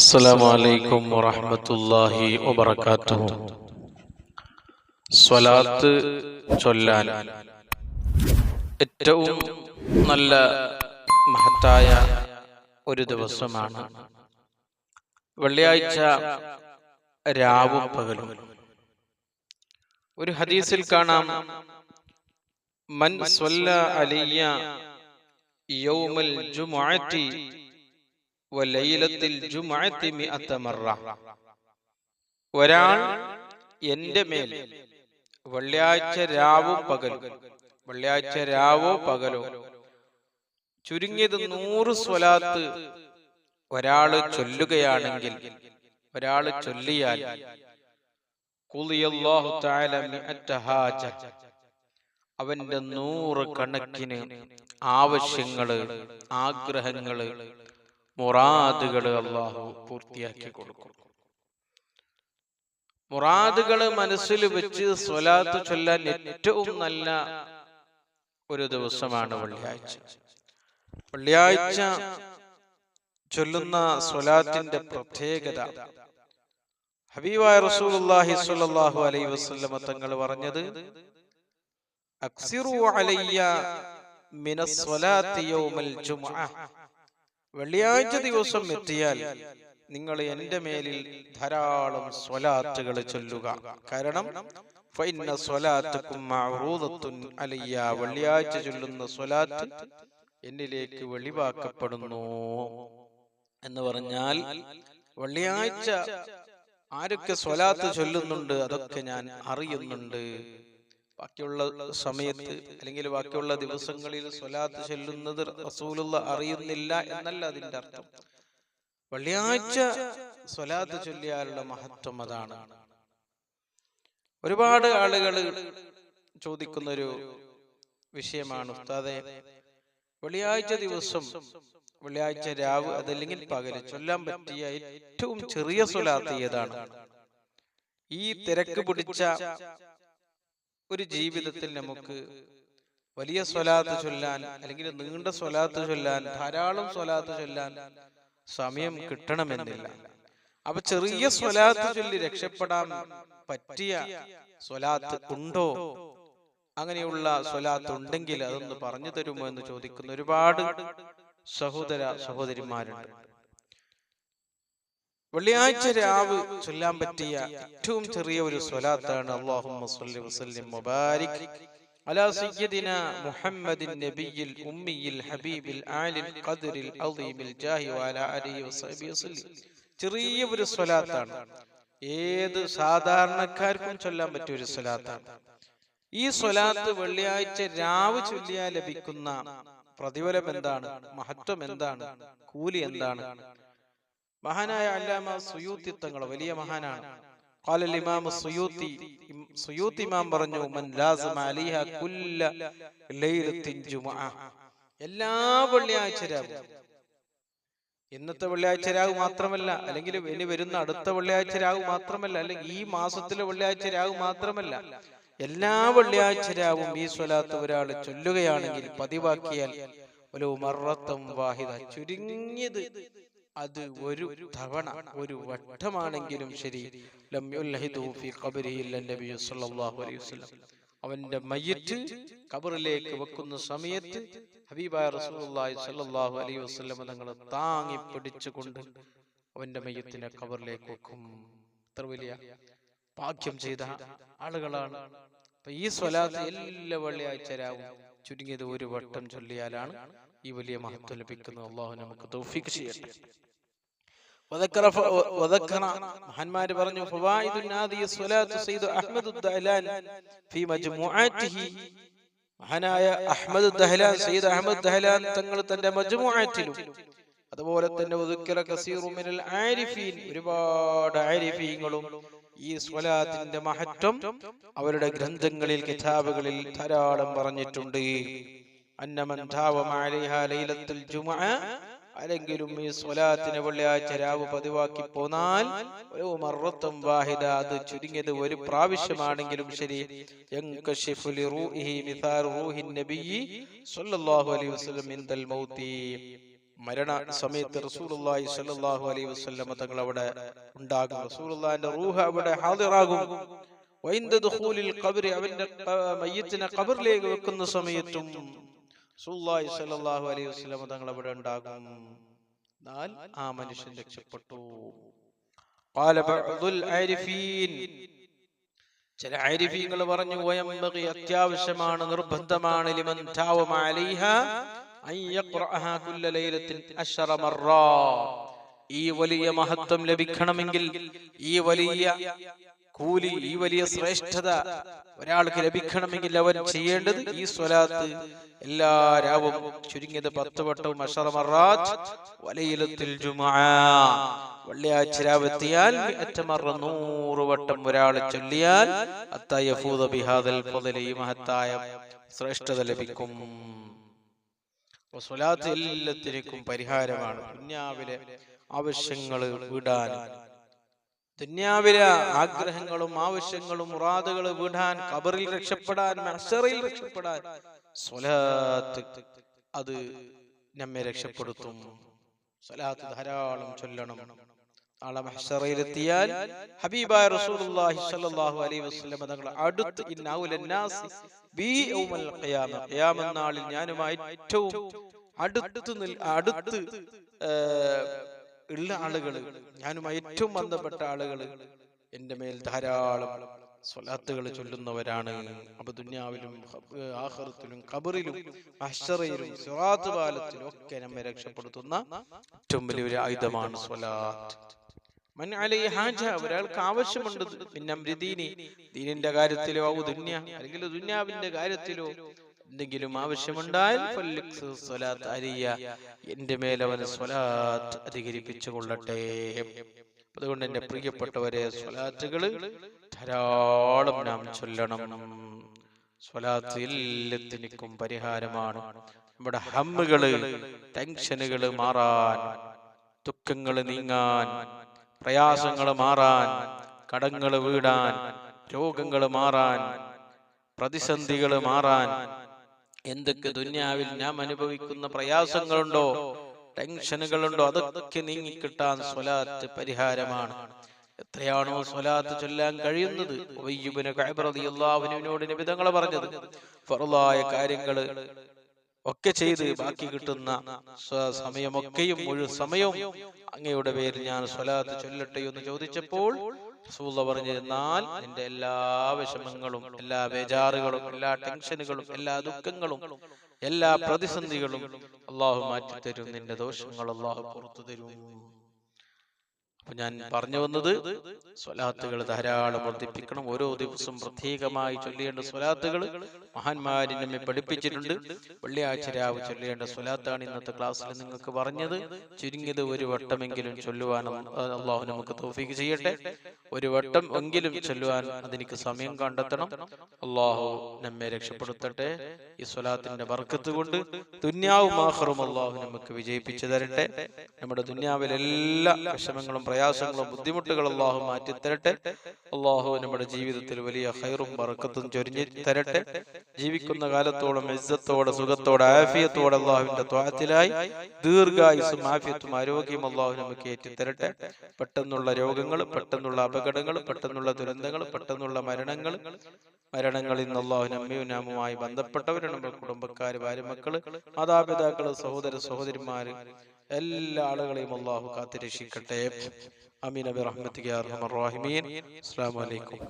السلام عليكم ورحمة الله وبركاته സ്വലാത്ത് ചൊല്ലാൻ ഏറ്റവും നല്ല മഹത്തായ ഒരു ദിവസമാണ് വെള്ളിയാഴ്ച രാവും പകലും ഒരു ഹദീസിൽ കാണാം മൻ സ്വല്ല അലിയ യൗമൽ ജുമുഅത്തി ഒരാൾ എന്റെ മേൽ വെള്ളിയാഴ്ച രാവും പകലും. വെള്ളിയാഴ്ച രാവോ പകലോ. ചുരുങ്ങിയത് നൂറ് സ്വലാത്ത് ഒരാൾ ചൊല്ലുകയാണെങ്കിൽ ഒരാൾ ചൊല്ലിയാൽ അവന്റെ നൂറ് കണക്കിന് ആവശ്യങ്ങൾ ആഗ്രഹങ്ങൾ മുറാദുകൾ അള്ളാഹു പൂർത്തിയാക്കി കൊടുക്കും. മുറാദുകൾ മനസ്സിൽ വെച്ച് സ്വലാത്ത് ചൊല്ലാൻ ഏറ്റവും നല്ല ഒരു ദിവസമാണ് വെള്ളിയാഴ്ച. വെള്ളിയാഴ്ച ചൊല്ലുന്ന സ്വലാത്തിന്റെ പ്രത്യേകത. ഹബീബായ റസൂലുള്ളാഹി സ്വല്ലല്ലാഹു അലൈഹി വസല്ലമ തങ്ങൾ പറഞ്ഞത് അക്സിറു അലയ്യ മിനസ് സ്വലാത്തി യൗമൽ ജുമുഅ വെള്ളിയാഴ്ച ദിവസം എത്തിയാൽ നിങ്ങൾ എന്റെ മേലിൽ ധാരാളം സ്വലാത്തുകൾ ചൊല്ലുക. കാരണം അലയ്യ. വെള്ളിയാഴ്ച ചൊല്ലുന്ന സ്വലാത്ത് എന്നിലേക്ക് വെളിവാക്കപ്പെടുന്നു. എന്ന് പറഞ്ഞാൽ വെള്ളിയാഴ്ച ആരൊക്കെ സ്വലാത്ത് ചൊല്ലുന്നുണ്ട് അതൊക്കെ ഞാൻ അറിയുന്നുണ്ട്. ബാക്കിയുള്ള സമയത്ത് അല്ലെങ്കിൽ ബാക്കിയുള്ള ദിവസങ്ങളിൽ സ്വലാത്ത് ചെല്ലുന്നത് റസൂലുള്ള അറിയുന്നില്ല എന്നല്ല അതിന്റെ അർത്ഥം. വെള്ളിയാഴ്ച സ്വലാത്ത് ചൊല്ലിയാലുള്ള മഹത്വം അതാണ്. ഒരുപാട് ആളുകൾ ചോദിക്കുന്ന ഒരു വിഷയമാണ് ഉസ്താദെ വെള്ളിയാഴ്ച ദിവസം വെള്ളിയാഴ്ച രാവ് അതല്ലെങ്കിൽ പകൽ ചൊല്ലാൻ പറ്റിയ ഏറ്റവും ചെറിയ സ്വലാത്ത് ഏതാണ്? ഈ തിരക്ക് പിടിച്ച ഒരു ജീവിതത്തിൽ നമുക്ക് വലിയ സ്വലാത്ത് ചൊല്ലാൻ അല്ലെങ്കിൽ നീണ്ട സ്വലാത്ത് ചൊല്ലാൻ ധാരാളം സ്വലാത്ത് ചൊല്ലാൻ സമയം കിട്ടണമെന്നില്ല. അപ്പൊ ചെറിയ സ്വലാത്ത് ചൊല്ലി രക്ഷപ്പെടാൻ പറ്റിയ സ്വലാത്ത് ഉണ്ടോ? അങ്ങനെയുള്ള സ്വലാത്ത് ഉണ്ടെങ്കിൽ അതൊന്ന് പറഞ്ഞു തരുമോ എന്ന് ചോദിക്കുന്ന ഒരുപാട് സഹോദര സഹോദരിമാരുണ്ട്. വെള്ളിയാഴ്ച രാവ് ചൊല്ലാൻ പറ്റിയ ഏറ്റവും ചെറിയ ഒരു സ്വലാത്താണ് അള്ളാഹുമ്മ സ്വല്ലി വസല്ലിം മുബാരിക് على سيدنا محمد النبي الأمي الحبيب العالي القدر العظيم الجاه وعلى آله وصحبه وسلم ചെറിയ ഒരു സ്വലാത്താണ് ഏത് സാധാരണക്കാർക്കും ചൊല്ലാൻ പറ്റിയ ഒരു സ്വലാത്താണ് ഈ സ്വലാത്ത് വെള്ളിയാഴ്ച രാവ് ചൊല്ലിയാൽ ലഭിക്കുന്ന പ്രതിഫലം എന്താണ് മഹത്വം എന്താണ് കൂലി എന്താണ് മഹാനായ അല്ലാമ സുയൂത്തി തങ്ങൾ വലിയ മഹാനാണ് قال الإمام السيوطي സുയൂത്തി ഇമാം പറഞ്ഞു മൻ ലാസിമ അലിഹ കുല്ല ലൈലത്തിൻ ജുമുഅ എല്ലാ വെള്ളിയാഴ്ച രാവും ഇന്നത്തെ വെള്ളിയാഴ്ച രാവ് മാത്രമല്ല അല്ലെങ്കിൽ ഇനി വരുന്ന അടുത്ത വെള്ളിയാഴ്ച രാവ് മാത്രമല്ല അല്ലെങ്കിൽ ഈ മാസത്തിലെ വെള്ളിയാഴ്ച രാവ് മാത്രമല്ല എല്ലാ വെള്ളിയാഴ്ച രാവും ഈ സ്വലാത്ത് ഒരാൾ ചൊല്ലുകയാണെങ്കിൽ പതിവാക്കിയാൽ ഒരു മറത്തം വാഹിദ ചുരുങ്ങിയത് അത് ഒരു തവണ ഒരു വട്ടമാണെങ്കിലും ശരി. അവന്റെ മയ്യത്ത് കബറിലേക്ക് വെക്കുന്ന സമയത്ത് ഹബീബായ റസൂലുള്ളാഹി സ്വല്ലല്ലാഹു അലൈഹി വസല്ലം തങ്ങൾ താങ്ങി പിടിച്ചുകൊണ്ട് അവന്റെ മയ്യത്തിനെ കബറിലേക്ക് വെക്കും. ഇത്ര വലിയ ഭാഗ്യം ചെയ്ത ആളുകളാണ്. അപ്പൊ ഈ സ്വലാത്ത് എല്ലാ വെള്ളിയാഴ്ച രാവും ചുരുങ്ങിയത് ഒരു വട്ടം ചൊല്ലിയാലാണ്. ഈ വലിയ മഹത്വം ലഭിക്കുന്നത് അള്ളാഹു നമുക്ക് തൗഫീഖ് ചെയ്യട്ടെ. പറഞ്ഞു മഹാനായ സയ്യിദ് അതുപോലെ തന്നെ ആരിഫീൻ ഒരുപാട് ആരിഫീങ്ങളും ഈ സ്വലാത്തിന്റെ മഹത്വം അവരുടെ ഗ്രന്ഥങ്ങളിൽ കിതാബുകളിൽ ധാരാളം പറഞ്ഞിട്ടുണ്ട്. ആരെങ്കിലും ഈ സ്വലാത്തിന് വെള്ളിയാഴ്ച രാവ് പതിവാക്കി പോന്നാൽ ഒരു മറത്തും വാഹിദ അത് ചുരുങ്ങിയത് ഒരു പ്രാവശ്യമാണെങ്കിലും ശരി. മരണ സമയത്ത് റസൂലുള്ളാഹി സ്വല്ലല്ലാഹു അലൈഹി വസല്ലം തങ്ങൾ അവിടെ ഉണ്ടാകും റസൂലുള്ളാഹിന്റെ റൂഹ് അവിടെ ഹാദിറാകും. അവന്റെ മയ്യത്തിനെ ഖബറിലേക്ക് വെക്കുന്ന സമയത്തും സുല്ലാഹി സല്ലല്ലാഹു അലൈഹി വസല്ലം തങ്ങൾ അവിടെ ഉണ്ടാകും. എന്നാൽ ആ മനുഷ്യൻ രക്ഷപ്പെട്ടു. ചില ആരിഫീങ്ങൾ പറഞ്ഞു വയംബകി അത്യാവശ്യമാണ് നിർബന്ധമാണ് ലിമൻ താവമ അലൈഹ ഈ വലിയ മഹത്വം ലഭിക്കണമെങ്കിൽ ഈ വലിയ കൂലി ഈ വലിയ ശ്രേഷ്ഠത ഒരാൾക്ക് ലഭിക്കണമെങ്കിൽ അവൻ ചെയ്യേണ്ടത് ഈ സ്വലാത്ത് എല്ലാ രാവും ചുരുങ്ങിയത് പത്ത് വട്ടവും അഷറമറാജ് വലയിലത്തിൽ വെള്ളിയാഴ്ച രാവെത്തിയാൽ അറ്റമറ നൂറ് വട്ടം ഒരാൾ ചൊല്ലിയാൽ അത്തയഫൂദ ബിഹാദൽ ഈ മഹത്തായ ശ്രേഷ്ഠത ലഭിക്കും. സ്വലാത്ത് എല്ലാത്തിനും പരിഹാരമാണ്. പുന്യാവിലെ ആവശ്യങ്ങൾ വിടാൻ ദുന്യാവിലെ ആഗ്രഹങ്ങളും ആവശ്യങ്ങളും മുറാദുകൾ വിടാൻ കബറിൽ രക്ഷപ്പെടാൻ മഹ്ശറിൽ രക്ഷപ്പെടാൻ സ്വലാത്ത് അത് നമ്മെ രക്ഷപ്പെടുത്തും. സ്വലാത്ത് ധാരാളം ചൊല്ലണം. നാളെ മഹ്സറയിലെത്തിയാൽ ഹബീബായ റസൂലുള്ളാഹി സ്വല്ലല്ലാഹു അലൈഹി വസല്ലം തങ്ങൾ അടുത്ത് ഇന്നൗലൻ നാസി ബി യൗമൽ ഖിയാമ. ഖിയാമ നാളിൽ ഞാനുമായി ഏറ്റവും അടുത്ത് അടുത്ത് ഉള്ള ആളുകൾ ഞാനുമായി ഏറ്റവും ബന്ധപ്പെട്ട ആളുകൾ എന്റെ മേൽ ധാരാളം സ്വലാത്തുകൾ ചൊല്ലുന്നവരാണ്. അപ്പൊ ദുന്യാവിലും ഹബ് ആഖിറത്തിലും ഖബറിലും സ്വലാത്ത് കാലത്തിലും ഒക്കെ നമ്മെ രക്ഷപ്പെടുത്തുന്ന ഏറ്റവും വലിയൊരു ആയുധമാണ് സ്വലാത്ത്. ഒരാൾക്ക് ആവശ്യമുണ്ട് പിന്നെ ദീനി ദീനിന്റെ കാര്യത്തിലോ ദുന്യ അല്ലെങ്കിൽ ദുന്യാവിന്റെ കാര്യത്തിലോ എന്തെങ്കിലും ആവശ്യമുണ്ടായാൽ എന്റെ മേൽ അവന് സ്വലാത്ത് അധികരിപ്പിച്ചു കൊള്ളട്ടെ അതുകൊണ്ട് എന്റെ പ്രിയപ്പെട്ടവരെ സ്വലാത്തുകൾ ധാരാളം നാം ചൊല്ലണം. സ്വലാത്ത് എല്ലാത്തിനും പരിഹാരമാണ്. നമ്മുടെ ഹമ്മുകൾ ടെൻഷനുകൾ മാറാൻ ദുഃഖങ്ങൾ നീങ്ങാൻ പ്രയാസങ്ങൾ മാറാൻ കടങ്ങൾ വീടാൻ രോഗങ്ങൾ മാറാൻ പ്രതിസന്ധികൾ മാറാൻ എന്തൊക്കെ ദുന്യാവിൽ ഞാൻ അനുഭവിക്കുന്ന പ്രയാസങ്ങളുണ്ടോ? ടെൻഷനുകളുണ്ടോ? അതൊക്കെ നീങ്ങിക്കിട്ടാൻ സ്വലാത്ത് പരിഹാരമാണ്. എത്രയാണോ സ്വലാത്ത് ചൊല്ലാൻ കഴിയുന്നത്? ഉബയ്യുബ്നു കഅബ് റളിയല്ലാഹു അൻഹുവിനോട് നബി തങ്ങൾ പറഞ്ഞത്. ഫറലായ കാര്യങ്ങൾ ഒക്കെ ചെയ്ത് ബാക്കി കിട്ടുന്ന സമയമൊക്കെയും മുഴുവൻ സമയവും അങ്ങയുടെ പേരിൽ ഞാൻ സ്വലാത്ത് ചൊല്ലട്ടെ എന്ന് ചോദിച്ചപ്പോൾ പറഞ്ഞിരുന്നാൽ നിന്റെ എല്ലാ വിഷമങ്ങളും എല്ലാ ബേജാറുകളും എല്ലാ ടെൻഷനുകളും എല്ലാ ദുഃഖങ്ങളും എല്ലാ പ്രതിസന്ധികളും അള്ളാഹു മാറ്റിത്തരും നിന്റെ ദോഷങ്ങൾ അള്ളാഹു പുറത്തു തരും. അപ്പൊ ഞാൻ പറഞ്ഞു വന്നത് സ്വലാത്തുകൾ ധാരാളം വർദ്ധിപ്പിക്കണം. ഓരോ ദിവസവും പ്രത്യേകമായി ചൊല്ലേണ്ട സ്വലാത്തുകൾ മഹാന്മാരി നമ്മെ പഠിപ്പിച്ചിട്ടുണ്ട്. വെള്ളിയാഴ്ച രാവ് ചൊല്ലേണ്ട സ്വലാത്താണ് ഇന്നത്തെ ക്ലാസ്സിൽ നിങ്ങൾക്ക് പറഞ്ഞത്. ചുരുങ്ങിയത് ഒരു വട്ടമെങ്കിലും ചൊല്ലുവാനും അള്ളാഹു നമുക്ക് തോഫീക്ക് ചെയ്യട്ടെ. ഒരു വട്ടം എങ്കിലും ചെല്ലുവാൻ അതെനിക്ക് സമയം കണ്ടെത്തണം. അള്ളാഹു നമ്മെ രക്ഷപ്പെടുത്തട്ടെ. ഈ സ്വലാത്തിന്റെ വർക്കത്ത് കൊണ്ട് ദുന്യാവും ആഹറും അള്ളാഹു നമുക്ക് വിജയിപ്പിച്ചു തരട്ടെ. നമ്മുടെ ദുന്യാവിലെ എല്ലാ വിഷമങ്ങളും പ്രയാസങ്ങളും ബുദ്ധിമുട്ടുകളും അള്ളാഹു മാറ്റി തരട്ടെ. അള്ളാഹു നമ്മുടെ ജീവിതത്തിൽ വലിയ ഹൈറും ബർക്കത്തും ചൊരിഞ്ഞു തരട്ടെ. ജീവിക്കുന്ന കാലത്തോളം ഇസ്സത്തോടെ സുഖത്തോടെ ആഫിയത്തോടെ അള്ളാഹുവിന്റെ ത്വാത്തിലായി ദീർഘായുസും ആഫിയത്തും ആരോഗ്യം അള്ളാഹു നമുക്ക് ഏറ്റിത്തരട്ടെ. പെട്ടെന്നുള്ള രോഗങ്ങൾ പെട്ടെന്നുള്ള അപകടങ്ങൾ പെട്ടെന്നുള്ള ദുരന്തങ്ങൾ പെട്ടെന്നുള്ള മരണങ്ങൾ. മരണങ്ങളിൽ ഇന്ന് അള്ളാഹു നമ്മയും നാമുമായി ബന്ധപ്പെട്ടവരാണ്. നമ്മുടെ കുടുംബക്കാര് ഭാര്യമക്കൾ മാതാപിതാക്കൾ സഹോദര സഹോദരിമാര്. എല്ലാ ആളുകളെയും അള്ളാഹു കാത്തിരക്ഷിക്കട്ടെ. അമീൻ. അബി റഹ്മത്ത് അസ്സാം വലൈക്കും